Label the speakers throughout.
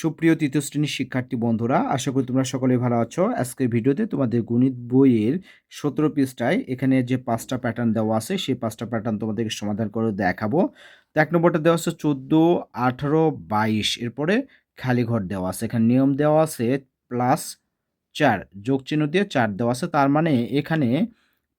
Speaker 1: সুপ্রিয় তৃতীয় শ্রেণির শিক্ষার্থী বন্ধুরা, আশা করি তোমরা সকলে ভালো আছো। আজকের ভিডিওতে তোমাদের গণিত বইয়ের সতেরো পৃষ্ঠায় এখানে যে পাঁচটা প্যাটার্ন দেওয়া আছে, সেই পাঁচটা প্যাটার্ন তোমাদেরকে সমাধান করে দেখাবো। তো এক নম্বরটা দেওয়া আছে চোদ্দ, আঠারো, বাইশ। এরপরে খালি ঘর দেওয়া আছে। এখানে নিয়ম দেওয়া আছে প্লাস চার, যোগ চিহ্ন দিয়ে চার দেওয়া আছে। তার মানে এখানে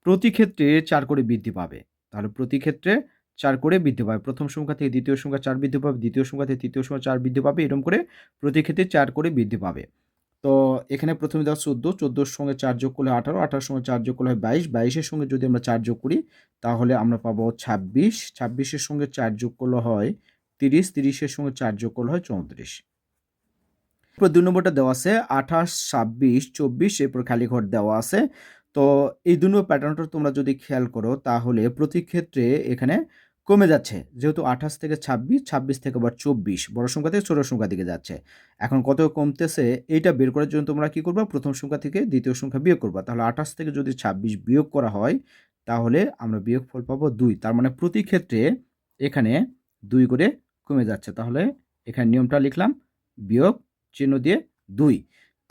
Speaker 1: প্রতি ক্ষেত্রে চার করে বৃদ্ধি পাবে। তাহলে প্রতি ক্ষেত্রে চার করে বৃদ্ধি পাবে প্রথম সংখ্যা থেকে দ্বিতীয় সংখ্যা চার বৃদ্ধি পাবে, দ্বিতীয় সংখ্যা থেকে তৃতীয় সংখ্যা চার বৃদ্ধি পাবে এরকম করে প্রতি ক্ষেত্রে চার করে বৃদ্ধি পাবে। তো এখানে প্রথমে দেওয়া চোদ্দ, চোদ্দোর সঙ্গে চার যোগ করলে আঠারো, আঠারোর সঙ্গে চার যোগ করলে হয় বাইশ, বাইশের সঙ্গে যদি আমরা চার যোগ করি, তাহলে আমরা পাবো ছাব্বিশ, ছাব্বিশের সঙ্গে চার যোগ করলে হয় তিরিশ, তিরিশের সঙ্গে চার যোগ করলে হয় চৌত্রিশ। এরপর দুই নম্বরটা দেওয়া আছে, আঠাশ, ছাব্বিশ, চব্বিশ, এরপর খালি ঘর দেওয়া আছে। তো এই নম্বর প্যাটার্নটা তোমরা যদি খেয়াল করো, তাহলে প্রতি ক্ষেত্রে এখানে কমে যাচ্ছে। যেহেতু আঠাশ থেকে ছাব্বিশ ছাব্বিশ থেকে আবার চব্বিশ। বড় সংখ্যা থেকে ছোট সংখ্যা দিকে যাচ্ছে। এখন কত কমতেছে এইটা বের করার জন্য তোমরা কী করবা? প্রথম সংখ্যা থেকে দ্বিতীয় সংখ্যা বিয়োগ করবা। তাহলে আঠাশ থেকে যদি ছাব্বিশ বিয়োগ করা হয়, তাহলে আমরা বিয়োগ ফল পাবো দুই। তার মানে প্রতি ক্ষেত্রে এখানে দুই করে কমে যাচ্ছে। তাহলে এখানে নিয়মটা লিখলাম, বিয়োগ চিহ্ন দিয়ে দুই।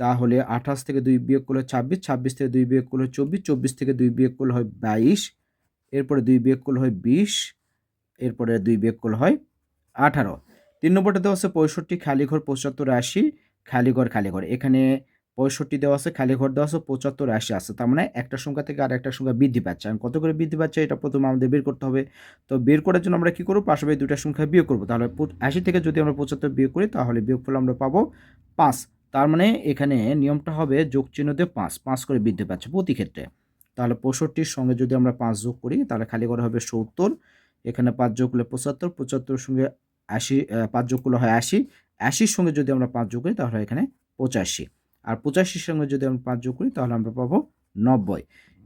Speaker 1: তাহলে আঠাশ থেকে দুই বিয়োগ করলে ছাব্বিশ ছাব্বিশ থেকে দুই বিয়োগ করলে চব্বিশ চব্বিশ থেকে দুই বিয়োগ করলে হয় বাইশ। এরপরে দুই বিয়োগ করলে হয় বিশ। এরপরে দুই বিয়োগ করলে হয় আঠারো। তিন নম্বরটা দেওয়া আছে পঁয়ষট্টি, খালিঘর পঁচাত্তর আশি, খালিঘর খালিঘর। এখানে পঁয়ষট্টি দেওয়া আছে খালি ঘর দেওয়া আছে, পঁচাত্তর আশি আছে। তার মানে একটা সংখ্যা থেকে আর একটা সংখ্যা বৃদ্ধি পাচ্ছে। আর কত করে বৃদ্ধি পাচ্ছে এটা প্রথমে আমাদের বের করতে হবে। তো বের করার জন্য আমরা কী করব? পাশাপাশি দুটা সংখ্যা বিয়োগ করব। তাহলে আশি থেকে যদি আমরা পঁচাত্তর বিয়োগ করি, তাহলে বিয়োগ ফল আমরা পাবো পাঁচ। তার মানে এখানে নিয়মটা হবে যোগ দিয়ে পাঁচ। পাঁচ করে বৃদ্ধি পাচ্ছে প্রতি ক্ষেত্রে। তাহলে পঁয়ষট্টির সঙ্গে যদি আমরা পাঁচ যোগ করি, তাহলে খালি ঘর হবে সত্তর। এখানে পাঁচ যোগ করলে পঁচাত্তর পঁচাত্তর সঙ্গে আশি পাঁচ যোগ করলে হয় আশি। আশির সঙ্গে যদি আমরা পাঁচ যোগ করি, তাহলে এখানে পঁচাশি। আর পঁচাশির সঙ্গে যদি আমরা পাঁচ যোগ করি, তাহলে আমরা পাবো নব্বই।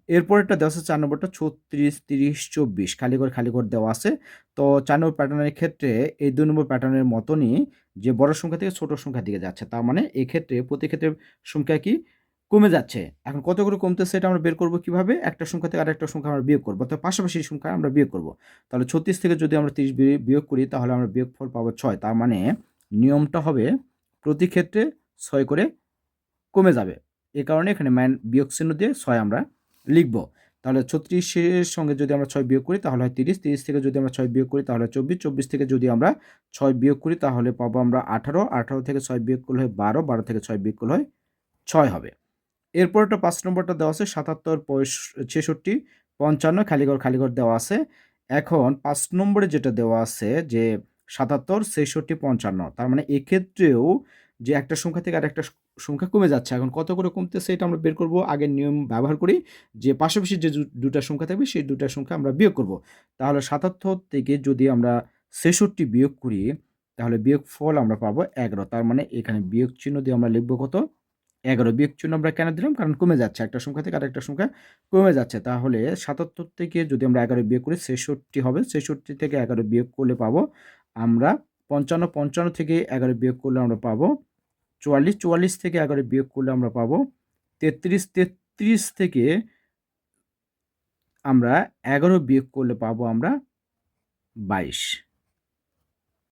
Speaker 1: এরপরেরটা দেওয়া আছে চার নম্বরটা, ছত্রিশ, তিরিশ, চব্বিশ। খালি করে খালি করে দেওয়া আছে। তো চার নম্বর প্যাটার্নের ক্ষেত্রে এই দুই নম্বর প্যাটার্নের মতনই যে বড় সংখ্যা থেকে ছোট সংখ্যা দিকে যাচ্ছে, তার মানে এক্ষেত্রে প্রতি ক্ষেত্রে সংখ্যা কি? কমে যাচ্ছে। এখন কত করে কমতেছে এটা আমরা বের করব কীভাবে? একটা সংখ্যা থেকে আরেকটা সংখ্যা আমরা বিয়োগ করব। অর্থাৎ পাশাপাশি সংখ্যা আমরা বিয়োগ করব। তাহলে ছত্রিশ থেকে যদি আমরা তিরিশ বিয়োগ করি, তাহলে আমরা বিয়োগ ফল পাবো ছয়। তার মানে নিয়মটা হবে প্রতি ক্ষেত্রে ছয় করে কমে যাবে। এ কারণে এখানে ম্যান বিয়োগ চিহ্ন দিয়ে ছয় আমরা লিখব। তাহলে ছত্রিশের সঙ্গে যদি আমরা ছয় বিয়োগ করি, তাহলে হয় তিরিশ। তিরিশ থেকে যদি আমরা ছয় বিয়োগ করি, তাহলে চব্বিশ। চব্বিশ থেকে যদি আমরা ছয় বিয়োগ করি, তাহলে পাবো আমরা আঠারো। আঠারো থেকে ছয় বিয়োগ করলে হয় বারো। বারো থেকে ছয় বিয়োগ করলে হয় ছয় হবে। এরপর একটা পাঁচ নম্বরটা দেওয়া আছে, সাতাত্তর ছেষট্টি, পঞ্চান্ন খালিঘর খালিঘর দেওয়া আছে। এখন পাঁচ নম্বরে যেটা দেওয়া আছে যে সাতাত্তর, ছেষট্টি, পঞ্চান্ন, তার মানে এক্ষেত্রেও যে একটা সংখ্যা থেকে আর একটা সংখ্যা কমে যাচ্ছে, এখন কত করে কমতেছে এটা আমরা বের করব, আগের নিয়ম ব্যবহার করি যে পাশাপাশি যে দুটা সংখ্যা থাকবে সেই দুটা সংখ্যা আমরা বিয়োগ করব। তাহলে সাতাত্তর থেকে যদি আমরা ছেষট্টি বিয়োগ করি, তাহলে বিয়োগ ফল আমরা পাবো এগারো, তার মানে এখানে বিয়োগ চিহ্ন দিয়ে আমরা লিখব কত? এগারো বিয়োগ চিহ্ন আমরা কেন দিলাম? কারণ কমে যাচ্ছে। একটা সংখ্যা থেকে আরেকটা সংখ্যা কমে যাচ্ছে। তাহলে সাতাত্তর থেকে যদি আমরা এগারো বিয়োগ করি, ছেষট্টি হবে। ছেষট্টি থেকে এগারো বিয়োগ করলে পাবো আমরা পঞ্চান্ন পঞ্চান্ন থেকে এগারো বিয়োগ করলে আমরা পাবো চুয়াল্লিশ চুয়াল্লিশ থেকে এগারো বিয়োগ করলে আমরা পাবো তেত্রিশ তেত্রিশ থেকে আমরা এগারো বিয়োগ করলে পাবো আমরা বাইশ।